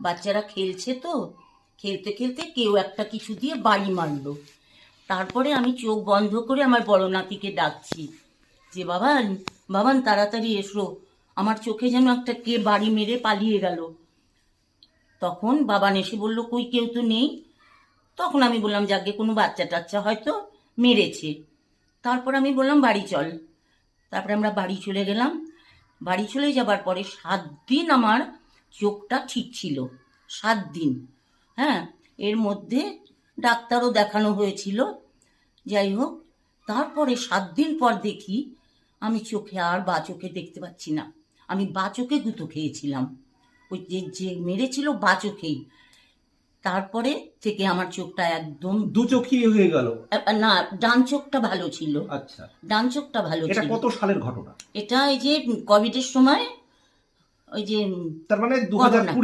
বাচ্চারা খেলছে তো, খেলতে খেলতে কেউ একটা কিছু দিয়ে বাড়ি মারলো। তারপরে আমি চোখ বন্ধ করে আমার বড় নাতিকে ডাকছি যে, বাবান বাবান, তাড়াতাড়ি এসো। আমার চোখে যেন একটা কে বাড়ি মেরে পালিয়ে গেল। তখন বাবান এসে বলল, কই কেউ তো নেই? তখন আমি বললাম, যাকে কোনো বাচ্চা টাচ্চা হয়তো মেরেছে। তারপর আমি বললাম, বাড়ি চল। তারপরে আমরা বাড়ি চলে গেলাম। বাড়ি চলে যাবার পরে সাত দিন আমার চোখটা ঠিক ছিল সাত দিন। হ্যাঁ এর মধ্যে ডাক্তারও দেখানো হয়েছিল। যাই হোক তারপরে সাত দিন পর দেখি আমি চোখে আর বা চোখে দেখতে পাচ্ছি না। আমি বা চোখে গুঁতো খেয়েছিলাম। ওই যে যে মেরেছিল বা চোখেই। তারপরে থেকে আমার চোখটা একদম দু চোখই হয়ে গেল? না ডান চোখটা ভালো ছিল। আচ্ছা। ডান চোখটা ভালো এটা ছিল। কত সালের ঘটনা? এটা এই যে কোভিডের সময় ওই যে তার মানে।